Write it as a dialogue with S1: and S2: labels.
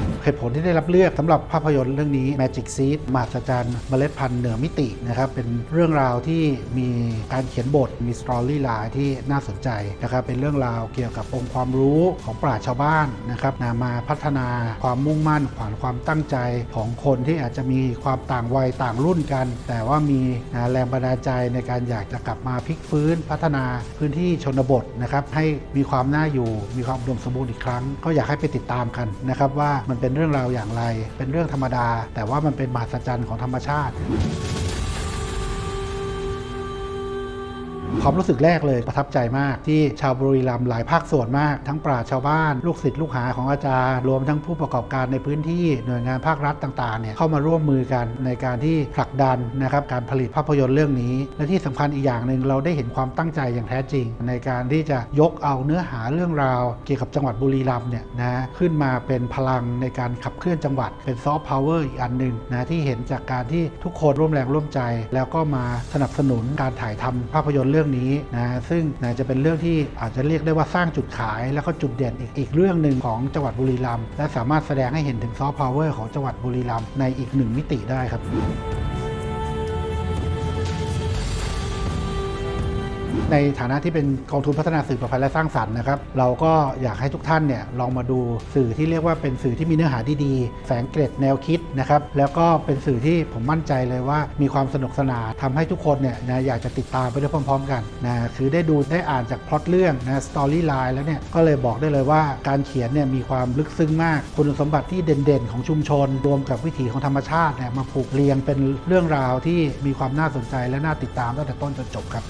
S1: you เหตุผลที่ได้รับเลือกสำหรับภาพยนตร์เรื่องนี้ Magic Seed มหัศจรรย์เมล็ดพันธุ์เหนือมิตินะครับเป็นเรื่องราวที่มีการเขียนบทมีสตอรี่ไลน์ที่น่าสนใจนะครับเป็นเรื่องราวเกี่ยวกับองค์ความรู้ของปราชญ์ชาวบ้านนะครับนำมาพัฒนาความมุ่งมั่นขวานความตั้งใจของคนที่อาจจะมีความต่างวัยต่างรุ่นกัน แต่ว่ามีแรงบันดาลใจในการอยากจะกลับมาพลิกฟื้น พัฒนาพื้นที่ชนบทนะครับให้มีความน่าอยู่ มีความอุดมสมบูรณ์อีกครั้ง ก็อยากให้ไปติดตามกันนะครับว่ามันเป็นเรื่องราวอย่างไร เป็นเรื่องธรรมดา แต่ว่ามันเป็นมหัศจรรย์ของธรรมชาติ ความรู้สึกแรกเลยประทับใจมาก ที่ชาวบุรีรัมย์หลายภาคส่วนมาก ทั้งปราชชาวบ้าน ลูกศิษย์ลูกหาของอาจารย์ รวมทั้งผู้ประกอบการในพื้นที่หน่วยงานภาครัฐต่างๆเนี่ยเข้ามาร่วมมือกันในการที่ผลักดันนะครับการผลิตภาพยนตร์เรื่องนี้ และที่สำคัญอีกอย่างหนึ่งเราได้เห็นความตั้งใจอย่างแท้จริง ในการที่จะยกเอาเนื้อหาเรื่องราว เกี่ยวกับจังหวัดบุรีรัมย์เนี่ยนะขึ้นมาเป็นพลังในการขับเคลื่อนจังหวัด เป็นซอฟต์พาวเวอร์อีกอันหนึ่งนะที่เห็นจากการที่ทุกคนร่วมแรงร่วมใจ แล้วก็มาสนับสนุนการถ่ายทำภาพยนตร์เรื่องนี้นะซึ่งนะจะเป็นเรื่องที่อาจจะเรียกได้ว่าสร้างจุดขาย แล้วก็จุดเด่นอีกอีกเรื่องหนึ่งของจังหวัดบุรีรัมย์และสามารถแสดงให้เห็นถึงซอฟต์พาวเวอร์ของจังหวัดบุรีรัมย์ในอีกหนึ่งมิติได้ครับ ในฐานะที่เป็นกองทุนพัฒนาสื่อประพันธ์และสร้างสรรค์นะครับ เราก็อยากให้ทุกท่านเนี่ยลองมาดูสื่อที่เรียกว่าเป็นสื่อที่มีเนื้อหาที่ดีแฝงเกร็ดแนวคิดนะครับ แล้วก็เป็นสื่อที่ผมมั่นใจเลยว่ามีความสนุกสนานทำให้ทุกคนเนี่ยนะอยากจะติดตามไปด้วยพร้อม ๆ กันนะคือได้ดูได้อ่านจากพล็อตเรื่องนะสตอรี่ไลน์แล้วเนี่ยก็เลยบอกได้เลยว่าการเขียนเนี่ยมีความลึกซึ้งมาก คุณสมบัติที่เด่นๆ ของชุมชน รวมกับวิถีของธรรมชาติเนี่ยมาผูกเรียงเป็นเรื่องราวที่มีความน่าสนใจและน่าติดตามตั้งแต่ต้นจนจบครับ